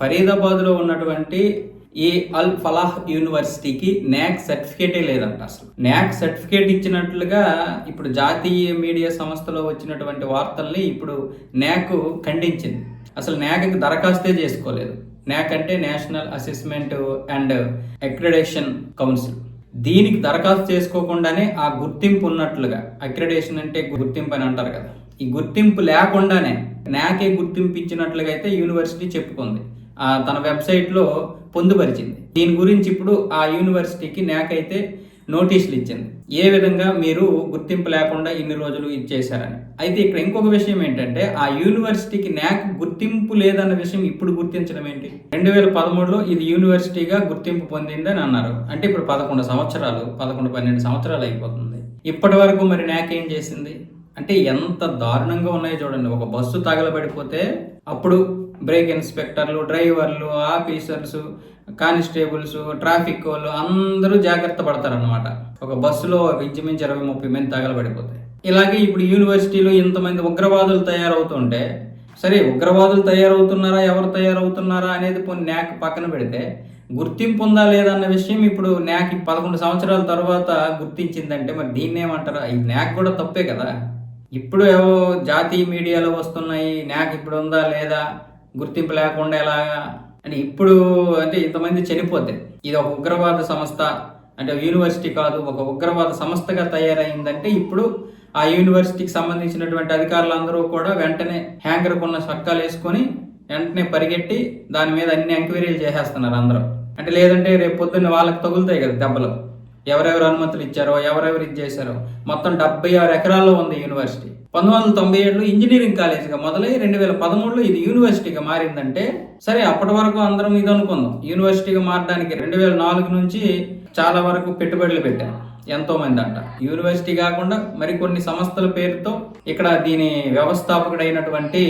ఫరీదాబాద్లో ఉన్నటువంటి ఈ అల్ ఫలాహ్ యూనివర్సిటీకి న్యాక్ సర్టిఫికేటే లేదంట అసలు. న్యాక్ సర్టిఫికేట్ ఇచ్చినట్లుగా ఇప్పుడు జాతీయ మీడియా సంస్థలో వచ్చినటువంటి వార్తల్ని ఇప్పుడు న్యాక్ ఖండించింది. అసలు న్యాక్కి దరఖాస్తే చేసుకోలేదు. న్యాక్ అంటే national assessment and accreditation council. దీనికి దరఖాస్తు చేసుకోకుండానే ఆ గుర్తింపు ఉన్నట్లుగా అక్రిడేషన్ అంటే గుర్తింపు అని అంటారు కదా. ఈ గుర్తింపు లేకుండానే నాకే గుర్తింపు ఇచ్చినట్లుగా అయితే యూనివర్సిటీ చెప్పుకుంది. తన వెబ్సైట్లో పొందుపరిచింది. దీని గురించి ఇప్పుడు ఆ యూనివర్సిటీకి న్యాక్ అయితే నోటీసులు ఇచ్చింది. ఏ విధంగా మీరు గుర్తింపు లేకుండా ఇన్ని రోజులు ఇచ్చేశారని అయితే ఇక్కడ ఇంకొక విషయం ఏంటంటే ఆ యూనివర్సిటీకి న్యాక్ గుర్తింపు లేదన్న విషయం ఇప్పుడు గుర్తించడం ఏంటి? రెండు వేల పదమూడులో ఇది యూనివర్సిటీగా గుర్తింపు పొందిందని అన్నారు. అంటే ఇప్పుడు పదకొండు సంవత్సరాలు పదకొండు పన్నెండు సంవత్సరాలు అయిపోతుంది. ఇప్పటి వరకు మరి న్యాక్ ఏం చేసింది? అంటే ఎంత దారుణంగా ఉన్నాయో చూడండి. ఒక బస్సు తగలబడిపోతే అప్పుడు బ్రేక్ ఇన్స్పెక్టర్లు డ్రైవర్లు ఆఫీసర్స్ కానిస్టేబుల్స్ ట్రాఫిక్ వాళ్ళు అందరూ జాగ్రత్త పడతారనమాట ఒక బస్సులో ఇంచుమించు ఇరవై ముప్పై మంది తగలబడిపోతాయి. ఇలాగే ఇప్పుడు యూనివర్సిటీలో ఇంతమంది ఉగ్రవాదులు తయారవుతుంటే సరే ఉగ్రవాదులు తయారవుతున్నారా ఎవరు తయారవుతున్నారా అనేది పోనీ న్యాక్ పక్కన పెడితే గుర్తింపు ఉందా లేదా అన్న విషయం ఇప్పుడు న్యాక్ పదకొండు సంవత్సరాల తర్వాత గుర్తించిందంటే మరి దీన్ని ఏమంటారా ఈ న్యాక్ కూడా తప్పే కదా. ఇప్పుడు ఏవో జాతీయ మీడియాలో వస్తున్నాయి న్యాక్ ఇప్పుడు ఉందా లేదా? గుర్తింపు లేకుండా ఎలాగా అంటే ఇప్పుడు అంటే ఇంతమంది చనిపోతే ఇది ఒక ఉగ్రవాద సంస్థ అంటే యూనివర్సిటీ కాదు ఒక ఉగ్రవాద సంస్థగా తయారైందంటే ఇప్పుడు ఆ యూనివర్సిటీకి సంబంధించినటువంటి అధికారులందరూ కూడా వెంటనే హ్యాంగర్ కొన్న చక్కాలు వేసుకొని వెంటనే పరిగెట్టి దాని మీద అన్ని ఎంక్వైరీలు చేసేస్తున్నారు అందరూ. అంటే లేదంటే రేపు పొద్దున్న వాళ్ళకి తగులుతాయి కదా దెబ్బలు. ఎవరెవరు అనుమతులు ఇచ్చారో ఎవరెవరు ఇది చేశారో. మొత్తం డెబ్బై ఆరు ఎకరాల్లో ఉంది యూనివర్సిటీ. పంతొమ్మిది వందల తొంభై ఏడులో ఇంజనీరింగ్ కాలేజీగా మొదలై రెండు వేల పదమూడులో ఇది యూనివర్సిటీగా మారిందంటే సరే అప్పటి వరకు అందరం ఇది అనుకుందాం. యూనివర్సిటీగా మారడానికి రెండు వేల నాలుగు నుంచి చాలా వరకు పెట్టుబడులు పెట్టారు ఎంతో మంది అంట. యూనివర్సిటీ కాకుండా మరికొన్ని సంస్థల పేరుతో ఇక్కడ దీని వ్యవస్థాపకుడైనటువంటి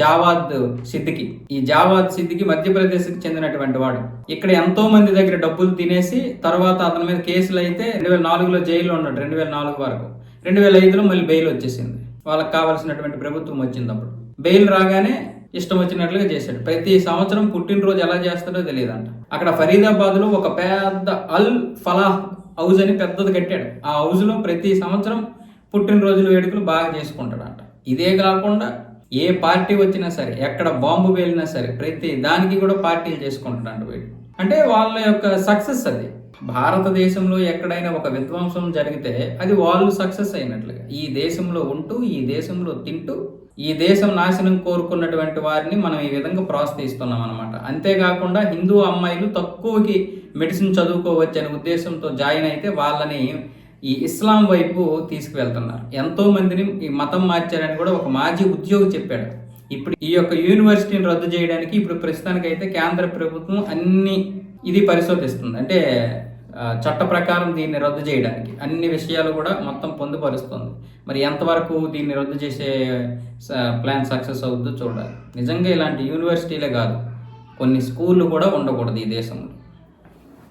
జావాద్ సిద్దికి. ఈ జావాద్ సిద్దికి మధ్యప్రదేశ్కి చెందినటువంటి వాడు. ఇక్కడ ఎంతో మంది దగ్గర డబ్బులు తినేసి తర్వాత అతని మీద కేసులు అయితే రెండు వేల నాలుగులో జైల్లో ఉన్నాడు రెండు వేల నాలుగు వరకు. రెండు వేల ఐదులో మళ్ళీ బెయిల్ వచ్చేసింది. వాళ్ళకి కావాల్సినటువంటి ప్రభుత్వం వచ్చింది అప్పుడు. బెయిల్ రాగానే ఇష్టం వచ్చినట్లుగా చేశాడు. ప్రతి సంవత్సరం పుట్టినరోజు ఎలా చేస్తాడో తెలియదంట. అక్కడ ఫరీదాబాద్లో ఒక పెద్ద అల్ ఫలాహ్ హౌజ్ అని పెద్దది కట్టాడు. ఆ హౌస్లో ప్రతి సంవత్సరం పుట్టినరోజుల వేడుకలు బాగా చేసుకుంటాడంట. ఇదే కాకుండా ఏ పార్టీ వచ్చినా సరే ఎక్కడ బాంబు వేలినా సరే ప్రతి దానికి కూడా పార్టీలు చేసుకుంటాడంట వీడు. అంటే వాళ్ళ యొక్క సక్సెస్ అది. భారతదేశంలో ఎక్కడైనా ఒక విధ్వంసం జరిగితే అది వాళ్ళు సక్సెస్ అయినట్లుగా. ఈ దేశంలో ఉంటూ ఈ దేశంలో తింటూ ఈ దేశం నాశనం కోరుకున్నటువంటి వారిని మనం ఈ విధంగా ప్రోత్సహిస్తున్నాం అనమాట అంతేకాకుండా హిందూ అమ్మాయిలు తక్కువకి మెడిసిన్ చదువుకోవచ్చు అనే ఉద్దేశంతో జాయిన్ అయితే వాళ్ళని ఈ ఇస్లాం వైపు తీసుకువెళ్తున్నారు. ఎంతో మందిని ఈ మతం మార్చారని కూడా ఒక మాజీ ఉద్యోగి చెప్పాడు. ఇప్పుడు ఈ యొక్క యూనివర్సిటీని రద్దు చేయడానికి ఇప్పుడు ప్రస్తుతానికైతే కేంద్ర ప్రభుత్వం అన్ని ఇది పరిశోధిస్తుంది. అంటే చట్ట ప్రకారం దీన్ని రద్దు చేయడానికి అన్ని విషయాలు కూడా మొత్తం పొందుపరుస్తుంది. మరి ఎంతవరకు దీన్ని రద్దు చేసే ప్లాన్ సక్సెస్ అవుతుందో చూడాలి. నిజంగా ఇలాంటి యూనివర్సిటీలే కాదు కొన్ని స్కూళ్ళు కూడా ఉండకూడదు ఈ దేశంలో.